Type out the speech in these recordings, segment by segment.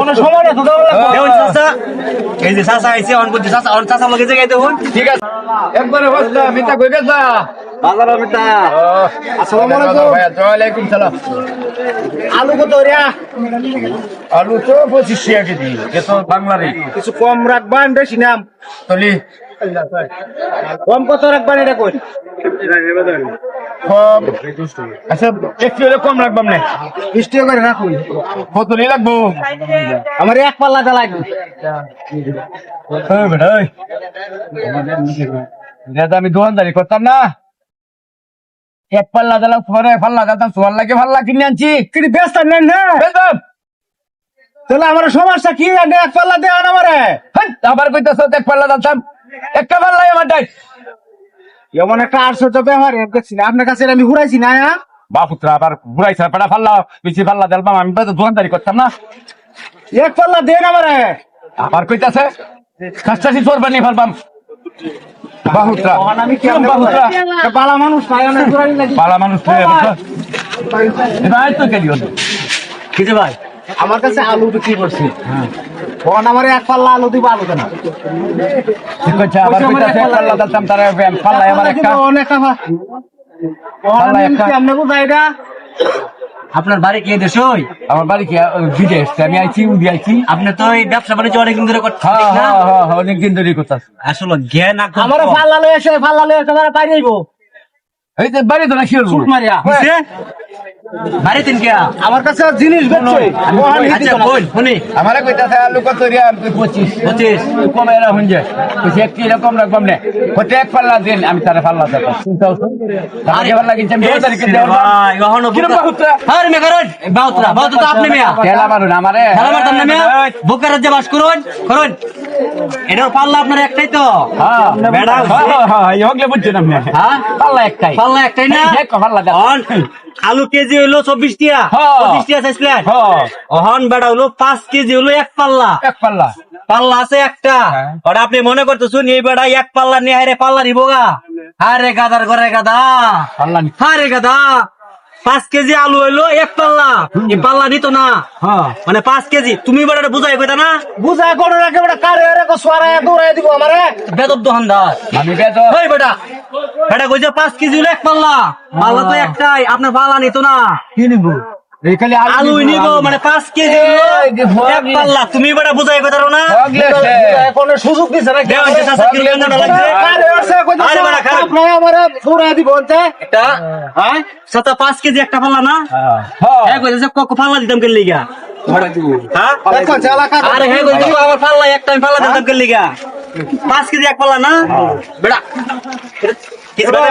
কোনো সময় নেই তো দেওয়া লাগবে। দেউন চাচা এই যে চাচা আইছে অন করতে চাচা অন চাচা লগে জায়গায় দেখুন। ঠিক আছে। একবারে বসলা মিতা কই গেছা? বাজার মিতা। আসসালামু আলাইকুম। ভাই ওয়ালাইকুম সালাম আলু কত রিয়া আলু তো পঁচিশ টাকা কেজি এ বাংলারে কিছু কম রাখবান বেশি নাম তলি। কম কত রাখবান এটা কই? আচ্ছা একটু হলে কম রাখবাম না। বিশ করে রাখুন। কত নি লাগবো। আমার এক পাল্লাটা লাগবে। বেটা ওই আমি দোকানদারি করতাম না। এক পাল্লা দিলাম পরে পাল্লা দিলাম সোয়ার লাগে পাল্লা কিনে আনছি। কিন্তু ব্যস্ত নেন তাহলে আমার সমস্যা কি? এক পাল্লা দে আন আমারে। হেৎ, আবার কইতাছ এক পাল্লা দিলাম একটা পাল্লা আমার ডাই এমন একটা চপে আমার এর দেখছি না আপনার কাছে আমি ঘুরাইছি না হ্যাঁ? বাপুত্রা আবার ঘুরাইছে পেটা ফাল্লা বেশি ফাল্লা দিলাম আমি তো দোকানদারি করতাম না। এক পাল্লা দেন আমারে। আবার কইতাছে কাস্তাসি চোর বানিয়ে ফেলবাম। বাহুত্রা বাহুত্রা বালা মানুষ মানুষ তো কিছু ভাই? আমার কাছে আলু বিক্রি করছি। তখন আমার এক পাল্লা আলু দিব আলু কেনা ঠিক আছে আবার কইতাছে পাল্লা দিলাম তারা পাল্লা আমার একটা অনেক পাল্লা একটা। আপনার বাড়ি কে দেশই আমার বাড়ি কি বিদেশ আমি আইছি উদি আইছি। আপনি তো এই ব্যবসা বাণিজ্য অনেকদিন ধরে করছেন হ্যাঁ না? হ্যাঁ হ্যাঁ অনেকদিন ধরে করতাছি। আসলে জ্ঞান আমার। পাল্লা লয়ে এসে পাল্লা লয়ে পাই যাইব এই যে বাড়ি তো না সুট মারিয়া? বাড়ি তিন কে আমার কাছে জিনিস বেচছে মহান হিন্দি আচ্ছা তো না। বল শুনি। আমার কইতাছে আলু কত রিয়া আমি কই পঁচিশ। পঁচিশ কমে এরা হুঞ্জে কইছে এক কিলো কম রাখবাম নে। কত এক পাল্লা দিন আমি তারে পাল্লা দিতাম চিন্তা আরে পাল্লা কিনছে আমি তারিখে দেওয়ার ভাই, এখনও কিরম বুকা- বাহুত্রা? আরে মেয়ে করেন, বাহুত্রা, বাহুত্রা আপনি মেয়া। খেলা মারুন আমারে। খেলা মারতাম না মেয়া। বুকের রাজ্যে বাস করুন, করুন। এটার পাল্লা আপনার একটাই তো? হ্যাঁ। হ্যাঁ, হ্যাঁ, এই হগলে বুঝছেন আপনি? পাল্লা একটাই। পাল্লা একটাই না? পাল্লা আলু কেজি হইল চব্বিশ টিয়া। পঁচিশ টিয়া চাইছ হ্যাঁ। অহন বেড়া হলো পাঁচ কেজি হলো এক পাল্লা। এক পাল্লা। পাল্লা আছে একটা। ওটা আপনি মনে করতেছেন এই বেড়া এক পাল্লা নিয়ে হারে পাল্লা নিবো গা? আরে গাদার ঘরে গাদা। পাল্লা আরে গাদা। পাঁচ কেজি আলু হইল এক পাল্লা। এই পাল্লা নিত না। হ্যাঁ। মানে পাঁচ কেজি। তুমি বেড়াটা বুঝাই কইতা না? বুঝা করে রাখে বেটা কারে রে কো সোয়ারায় দৌড়ায় দিব আমারে। বেদব দোকানদার আমি বেদ ওই বেটা বেটা কইছে পাঁচ কেজি হলো এক পাল্লা। পাল্লা তো একটাই আপনার পাল্লা নিত না। কি নিব? আলু নিব মানে পাঁচ কেজি এক পাল্লা। তুমি বেটা বুঝাই কইতা না? সুযোগ দিছে না একটা হ্যাঁ? সাতা পাঁচ কেজি একটা পাল্লা না? হ্যাঁ। হ্যাঁ কইছে কক পাল্লা দিতাম কেন লিগা? হ্যাঁ? আরে হ্যাঁ কইছে আমার পাল্লা একটা আমি পাল্লা দিতাম কেন লিগা? পাঁচ কেজি এক পাল্লা না? বেটা। মানে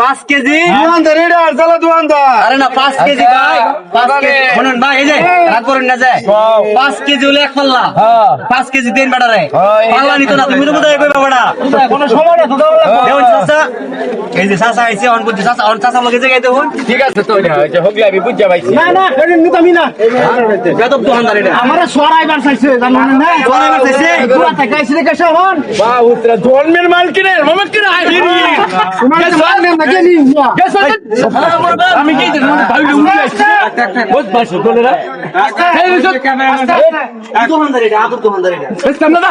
পাঁচ কেজি? আর না পাঁচ কেজি ভাই শুনুন ভাই এই যে রাত করেন না যায়। পাঁচ কেজি হলে এক পাল্লা। হ্যাঁ। পাঁচ কেজি দেন বেটা রে পাল্লা নিত না তুমি তো বোধহয় কইবা কোনো সময় এই যে চাচা আইছে অন করতে চাচা অন চাচা লগে জায়গায় দেখুন। ঠিক আছে তো হইছে হগলে আমি বুঝতে পাইছি। না না এটা নিতামি না। বেদব দোকানদার এটা। আমারে সোয়ারাইবার চাইছে জানেন না? সোয়ারাইবার চাইছে? পুরা টাকা আইছে কেসে হন। বাহ উত্তরা জন্মের মাল কিনে মামা কিনে আইলি তোমার সোয়ার নেম না? আমি কি ভাবি উঠে আসছে। বহুত বাসো না দোকানদার এটা আদর দোকানদার এটা। না